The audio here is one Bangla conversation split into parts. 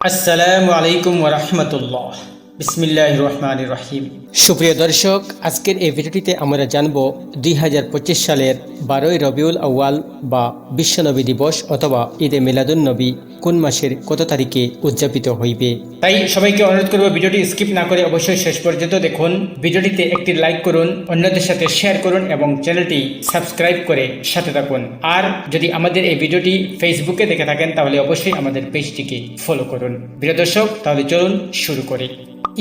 আসসালামু আলাইকুম ওরহমতুল্লাহ বিসমিল্লাহ রহমান রহিম। সুপ্রিয় দর্শক আজকের এই ভিডিওটিতে আমরা জানব দুই হাজার পঁচিশ সালের বারোই রবিউল আউয়াল বা বিশ্বনবী দিবস অথবা ঈদে মিলাদুন নবী কোন মাসের কত তারিখে উদযাপিত হইবে? তাই সবাইকে অনুরোধ করব ভিডিওটি স্কিপ না করে অবশ্যই শেষ পর্যন্ত দেখুন। ভিডিওটিতে একটি লাইক করুন, অন্যদের সাথে শেয়ার করুন এবং চ্যানেলটি সাবস্ক্রাইব করে সাথে থাকুন। আর যদি আমাদের এই ভিডিওটি ফেসবুকে দেখে থাকেন, তাহলে অবশ্যই আমাদের পেজটিকে ফলো করুন। প্রিয় দর্শক, তাহলে চলুন শুরু করি।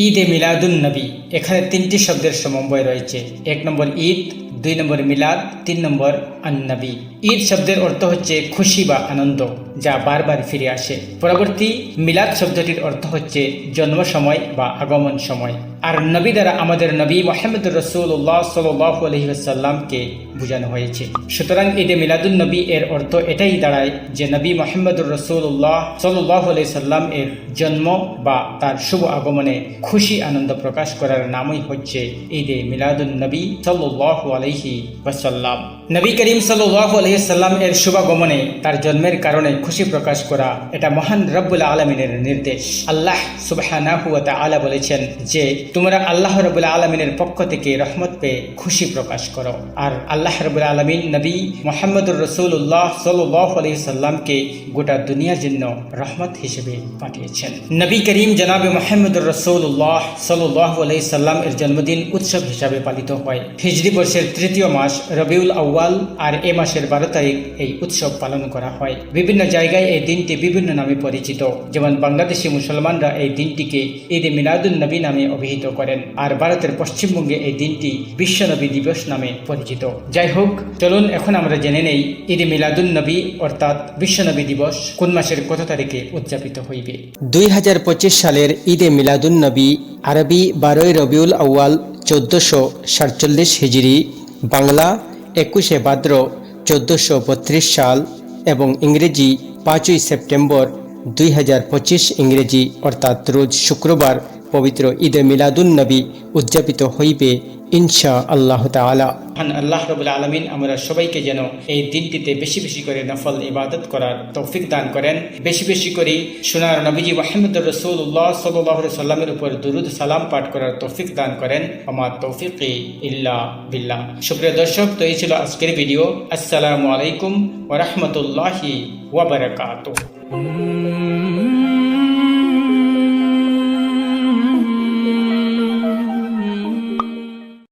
ঈদ এ মিলাদুন নবী, এখানে তিনটি শব্দের সমন্বয় রয়েছে। এক নম্বর ঈদ দুই নম্বর মিলাদ, তিন নম্বর আন্নবী। ঈদ শব্দের অর্থ হচ্ছে খুশি বা আনন্দ, যা বারবার ফিরে আসে। পরবর্তী মিলাদ শব্দটির অর্থ হচ্ছে জন্ম সময় বা আগমন সময়। আর নবী দ্বারা আমাদের নবী মোহাম্মদ রসুল্লাহ সাল্লাহ আলহিসাল্লামকে বোঝানো হয়েছে। সুতরাং ঈদে মিলাদুল নবী এর অর্থ এটাই দাঁড়ায় যে নবী মোহাম্মদুর রসুল্লাহ সাল্লাহ সাল্লাম এর জন্ম বা তার শুভ আগমনে খুশি আনন্দ প্রকাশ করার নামই হচ্ছে ঈদে মিলাদুল নবী সাল্লাহ আলহি ওয়াসাল্লাম। নবী করিম সাল্লাহ আলহিসাল্লাম এর শুভাগমনে তার জন্মের কারণে খুশি প্রকাশ করা এটা মহান রব্বুল আলমিনের নির্দেশ। আল্লাহ সুবাহ আলা বলেছেন যে তোমরা আল্লাহ রবুল্লা আলমিনের পক্ষ থেকে রহমত পেয়ে খুশি প্রকাশ করো। আর আল্লাহ রবুল্লা আলমিন নবী মোহাম্মদুর রসুল্লাহ সাল্লাহ আলি সাল্লামকে গোটা দুনিয়ার জন্য রহমত হিসেবে পাঠিয়েছেন। নবী করিম জনাবে মোহাম্মদুর রসুল্লাহ সাল্লাহ আলি সাল্লাম এর জন্মদিন উৎসব হিসাবে পালিত হয়। হিজরি বর্ষের তৃতীয় মাস রবিউল আউ্য়াল আর এ মাসের বারো তারিখ এই উৎসব পালন করা হয়। বিভিন্ন জায়গায় এই দিনটি বিভিন্ন নামে পরিচিত। যেমন বাংলাদেশি মুসলমানরা এই দিনটিকে ঈদে মিলাদুল নবী নামে অভিহিত করেন আর ভারতের পশ্চিমবঙ্গে এই দিনটি বিশ্বনবী দিবস নামে পরিচিত। যাই হোক, চলুন এখন আমরা জেনে নেই ঈদে মিলাদুল নবী অর্থাৎ বিশ্বনবী দিবস কোন মাসের কত তারিখে উদযাপিত হইবে। দুই হাজার পঁচিশ সালের ঈদে মিলাদুল নবী আরবি বারোই রবিউল আউয়াল চোদ্দশো সাতচল্লিশ হিজড়ি বাংলা একুশে ভাদ্র চোদ্দশো বত্রিশ সাল এবং ইংরেজি পাঁচই সেপ্টেম্বর দুই হাজার পঁচিশ ইংরেজি অর্থাৎ রোজ শুক্রবার পবিত্র ঈদে মিলাদুন নবী উদযাপিত হইবে ইনশা আল্লাহ তালা আল্লাহ রবুল আলমিন আমরা সবাইকে যেন এই দিনটিতে বেশি বেশি করে নফল ইবাদত করার তৌফিক দান করেন। বেশি বেশি করে সোনার নবীজি মোহাম্মদ রসুল্লাহ সাল্লাহ সাল্লামের উপর দুরুদ সালাম পাঠ করার তৌফিক দান করেন। আমার তৌফিক ইল্লা বিল্লাহ। সুপ্রিয় দর্শক, তো এই ছিল আজকের ভিডিও। আসসালামু আলাইকুম ওরহমতুল্লাহি Mm-hmm.